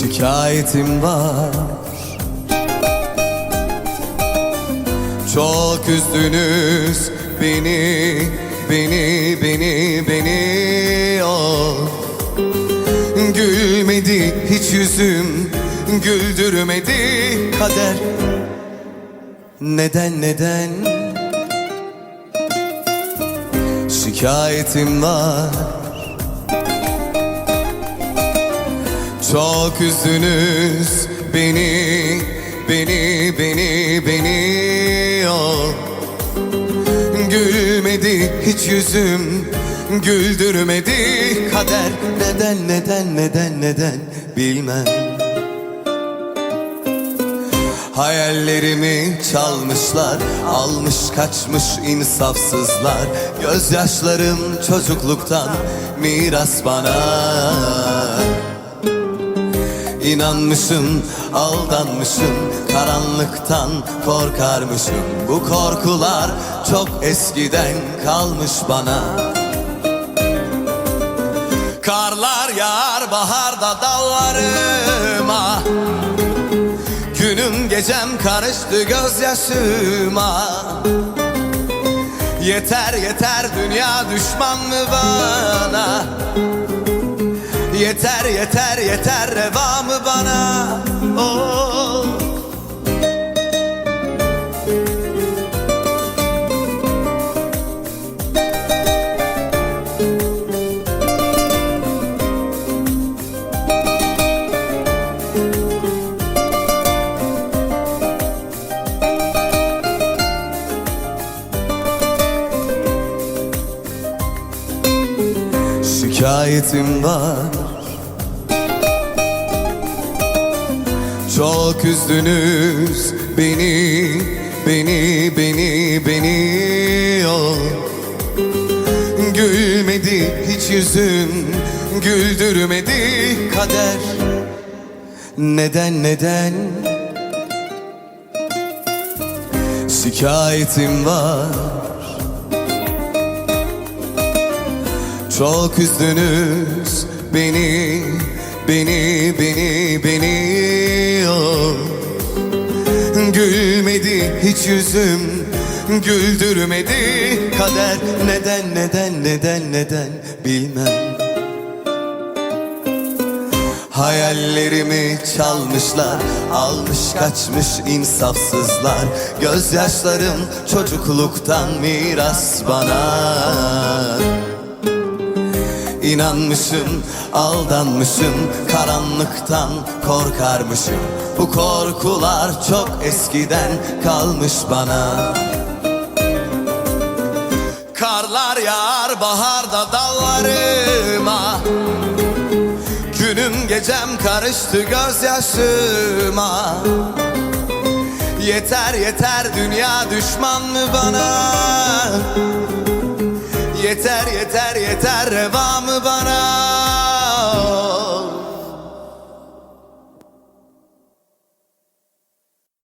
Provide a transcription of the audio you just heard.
şikayetim var Çok üzdünüz beni, beni, beni, beni oh. Gülmedi hiç yüzüm, güldürmedi kader Neden, neden? Şikayetim var Çok üzdünüz beni, beni, beni, beni. Oh. Gülmedi hiç yüzüm, güldürmedi kader. Neden, neden, neden, neden bilmem. Hayallerimi çalmışlar Almış kaçmış insafsızlar. Gözyaşlarım çocukluktan miras bana İnanmışım, aldanmışım Karanlıktan korkarmışım. Bu korkular çok eskiden kalmış bana. Karlar yağar baharda dallarıma. Günüm gecem karıştı gözyaşıma. Yeter yeter dünya düşman mı bana Yeter yeter yeter reva mı bana oh. Şikayetim var Çok üzdünüz beni, beni, beni, beni oh. Gülmedi hiç yüzüm, güldürmedi kader Neden, neden? Şikayetim var Çok üzdünüz beni, beni, beni, beni. Oh. Gülmedi hiç yüzüm, güldürmedi. Kader Neden, neden, neden, neden bilmem. Hayallerimi çalmışlar Almış kaçmış insafsızlar. Gözyaşlarım çocukluktan miras bana İnanmışım, aldanmışım Karanlıktan korkarmışım. Bu korkular çok eskiden kalmış bana. Karlar yağar baharda dallarıma. Günüm gecem karıştı gözyaşıma. Yeter yeter dünya düşman mı bana Yeter yeter yeter. Reva bana